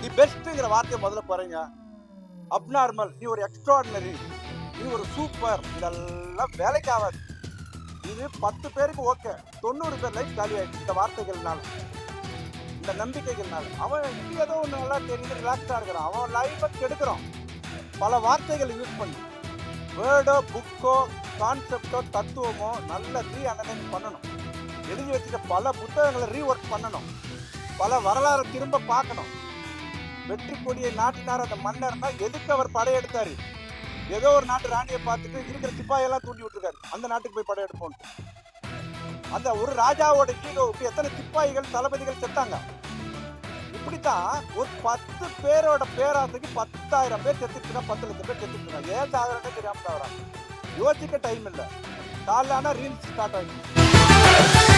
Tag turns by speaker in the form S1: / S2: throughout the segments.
S1: தி பெஸ்ட்ங்கிற வார்த்தையை முதல்ல பாருங்க. அப்நார்மல் நீ ஒரு எக்ஸ்ட்ராடினரி நீ ஒரு சூப்பர் இதெல்லாம் வேலைக்கு ஆகாது. இது பத்து பேருக்கு ஓகே தொண்ணூறு பேர் லைஃப் காலி ஆயிடுச்சு இந்த வார்த்தைகள்னால. இந்த நம்பிக்கைகள்னால. அவன் ஏதோ ஒன்று நல்லா தெரிஞ்சு ரிலாக்ஸாக இருக்கிறான். அவன் லைஃபை கெடுக்கிறான். பல வார்த்தைகள் யூஸ் பண்ணி. வேர்டோ புக்கோ கான்செப்டோ தத்துவமோ நல்ல ரீ அனலைஸ் பண்ணணும். எழுதி வச்சுக்க பல புத்தகங்களை ரீஒர்க் பண்ணணும். பல வரலாறை திரும்ப பார்க்கணும். வெற்றி கொடியை நாட்டினார் அந்த மன்னர்னா எதுக்கு அவர் படையெடுத்தாரு? ஏதோ ஒரு நாட்டு ராணியை பார்த்துட்டு இருக்கிற சிப்பாயெல்லாம் தூண்டி விட்டுருக்காரு. அந்த நாட்டுக்கு போய் படையெடுப்போம். அந்த ஒரு ராஜாவோட ஈகோவுக்கு எத்தனை சிப்பாய்கள் தளபதிகள் செத்தாங்க. இப்படித்தான் ஒரு பத்து பேரோட பேராசைக்கு பத்தாயிரம் பேர் செத்துட்டு பத்து லட்சம் பேர் செத்துட்டு ஏன் சாகுறாங்க தெரியாம சாகுறாங்க யோசிக்க டைம் இல்லை. ஆனால் ரீல்ஸ் ஸ்டார்ட் ஆகிடுச்சு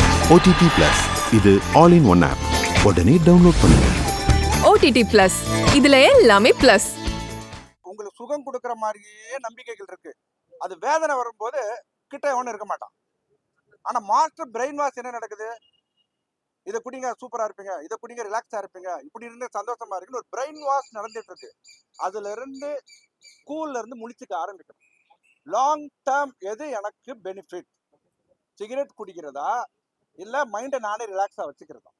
S2: ஓடிடி பிளஸ் இது ஆல் இன் ஒன் ஆப் உடனே டவுன்லோட் பண்ணுங்க.
S3: ஓடிடி பிளஸ் இதுல எல்லாமே பிளஸ்
S1: உங்களுக்கு சுகம் கொடுக்குற மாதிரியே நம்பிக்கைகள் இருக்கு. அது வேதனை வரும்போது கிட்ட எவனும் இருக்க மாட்டான். ஆனா மாஸ்டர் பிரெயின் வாஷ் என்ன நடக்குது? இதை குடிங்க சூப்பரா இருப்பீங்க. இதை குடிங்க ரிலாக்ஸா இருப்பீங்க. இப்படி இருந்து சந்தோஷமா இருக்குன்னு ஒரு பிரெயின் வாஷ் நடந்துட்டு இருக்கு. அதுல இருந்து ஸ்கூல்ல இருந்து முழிச்சுக்க ஆரம்பிக்கணும். லாங் டேர்ம் எது எனக்கு பெனிஃபிட் சிகரெட் குடிக்கிறதா? இல்லை மைண்டை நானே ரிலாக்ஸாக வச்சுக்கிறதா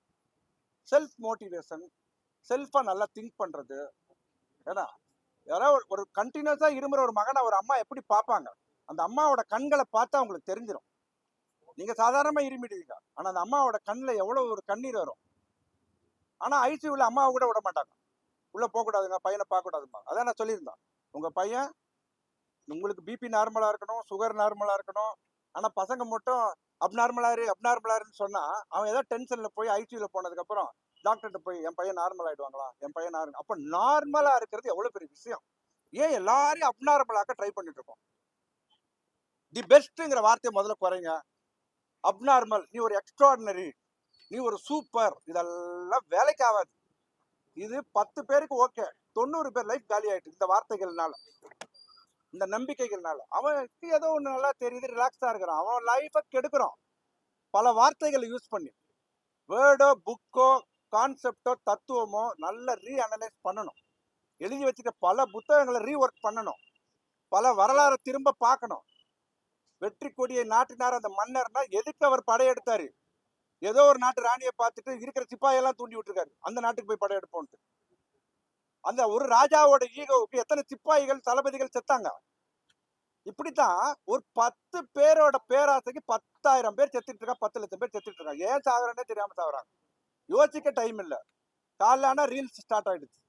S1: செல்ஃப் மோட்டிவேஷன் செல்ஃபா நல்லா திங்க் பண்ணுறது ஏன்னா யாராவது ஒரு- ஒரு இருமுற ஒரு மகனை ஒரு அம்மா எப்படி பார்ப்பாங்க? அந்த அம்மாவோட கண்களை பார்த்தா அவங்களுக்கு தெரிஞ்சிடும் நீங்க சாதாரணமாக இருமிடுவீங்க. ஆனால் அந்த அம்மாவோட கண்ணில் எவ்வளவு ஒரு கண்ணீர் வரும்? ஆனால் ஐசியூவில் அம்மாவை கூட விட மாட்டாங்க. உள்ளே போகக்கூடாதுங்க பையனை பார்க்கக்கூடாதுமா அதான் நான் சொல்லியிருந்தேன். உங்க பையன் உங்களுக்கு பிபி நார்மலாக இருக்கணும் சுகர் நார்மலாக இருக்கணும் ஆனா பசங்க மட்டும் அப்நார்மலாரு இரு சொன்னால் சொன்னா அவன் ஏதோ டென்ஷன்ல போய் ஐசியூவில் போனதுக்கப்புறம் டாக்டர்கிட்ட போய் என் பையன் நார்மல் ஆயிடுவாங்களா? என் பையன் நார்மல் அப்போ நார்மலா இருக்கிறது எவ்வளோ பெரிய விஷயம்? ஏன் எல்லாரையும் அப்நார்மலாக்க ட்ரை பண்ணிட்டு இருக்கோம்? தி பெஸ்ட்டுங்கிற வார்த்தையை முதல்ல குறைங்க. அப்நார்மல் நீ ஒரு எக்ஸ்ட்ராடினரி நீ ஒரு சூப்பர் இதெல்லாம் வேலைக்கு ஆகாது. இது பத்து பேருக்கு ஓகே தொண்ணூறு பேர் லைஃப் காலி ஆயிட்டு இந்த வார்த்தைகள்னால. இந்த நம்பிக்கைகள்னால. அவன் ஏதோ ஒன்று நல்லா தெரியுது ரிலாக்ஸாக இருக்கிறான். அவன் லைஃபை கெடுக்கிறான். பல வார்த்தைகளை யூஸ் பண்ணி. வேர்டோ புக்கோ கான்செப்டோ தத்துவமோ நல்ல ரீ அனலைஸ் பண்ணணும். எழுதி வச்சுக்க பல புத்தகங்களை ரீ ஒர்க் பண்ணணும். பல வரலாறை திரும்ப பார்க்கணும். வெற்றி கொடியை நாட்டினார் அந்த மன்னர்னா எதுக்கு அவர் படையெடுத்தாரு? ஏதோ ஒரு நாட்டு ராணியை பார்த்துட்டு இருக்கிற சிப்பாயெல்லாம் தூண்டி விட்டுருக்காரு. அந்த நாட்டுக்கு போய் படையெடுப்போன்ட்டு. அந்த ஒரு ராஜாவோட ஈகோவுக்கு எத்தனை சிப்பாய்கள் தளபதிகள் செத்தாங்க? இப்படித்தான் ஒரு பத்து பேரோட பேராசைக்கு பத்தாயிரம் பேர் செத்துட்டு இருக்கா பத்து லட்சம் பேர் செத்துட்டு இருக்காங்க. ஏன் சாகுறானே தெரியாம சாகுறாங்க? யோசிக்க டைம் இல்லை. காலான ரீல்ஸ் ஸ்டார்ட் ஆயிடுச்சு.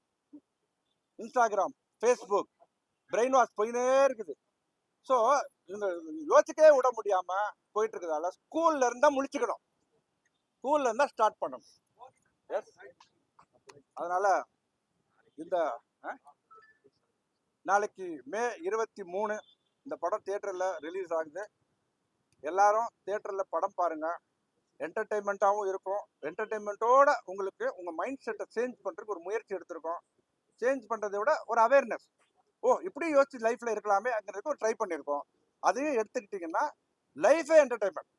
S1: இன்ஸ்டாகிராம் ஃபேஸ்புக் பிரெயின் வாஷ் போயினே இருக்குது. ஸோ இந்த யோசிக்கவே விட முடியாம போயிட்டு இருக்கிறதால ஸ்கூல்ல இருந்தா முழிச்சுக்கணும். ஸ்கூல்ல இருந்தா ஸ்டார்ட் பண்ணணும். எஸ் அதனால இந்த நாளைக்கு மே இருபத்தி மூணு இந்த படம் தேட்டரில் ரிலீஸ் ஆகுது. எல்லாரும் தேட்டரில் படம் பாருங்கள் என்டர்டெயின்மெண்ட்டாகவும் இருக்கும். என்டர்டைன்மெண்ட்டோட உங்களுக்கு உங்கள் மைண்ட் செட்டை சேஞ்ச் பண்ணுறதுக்கு ஒரு முயற்சி எடுத்திருக்கோம். சேஞ்ச் பண்ணுறதை விட ஒரு அவேர்னஸ் ஓ இப்படி யோசிச்சு இருக்கலாமே அப்படிங்கிறதுக்கு ஒரு ட்ரை பண்ணியிருக்கோம். அதையும் எடுத்துக்கிட்டிங்கன்னா லைஃபே என்டர்டெயின்மெண்ட்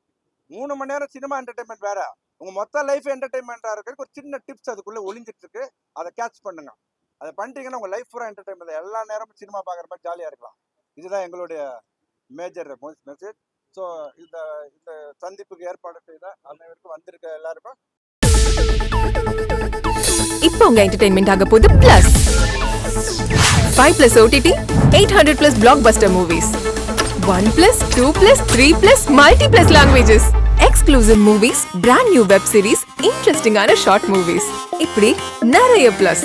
S1: மூணு மணி நேரம் சினிமா என்டர்டைன்மெண்ட் வேற. உங்கள் மொத்த லைஃப் என்டர்டைன்மெண்ட்டாக இருக்கிறதுக்கு ஒரு சின்ன டிப்ஸ் அதுக்குள்ளே ஒளிஞ்சிட்ருக்கு அதை கேட்ச் பண்ணுங்கள் அதை பண்ணிட்டீங்கன்னா உங்க லைஃப் பூரா என்டர்டைன்மெண்ட் எல்லா நேரமும் சினிமா பார்க்குற மாதிரி ஜாலியாக இருக்கலாம். இதுதான் எங்களுடைய மேஜர் மெசேஜ் ஸோ இந்த இந்த சந்திப்புக்கு ஏற்பாடு செய்த அனைவருக்கும் வந்திருக்க எல்லாருக்கும்
S3: இப்போ உங்க என்டர்டைன்மெண்ட் ஆக போகுது plus five plus OTT eight hundred plus blockbuster movies one plus two plus three plus multi plus languages exclusive movies brand new web series இன்ட்ரெஸ்டிங்கான ஷார்ட் மூவிஸ் இப்படி நிறைய plus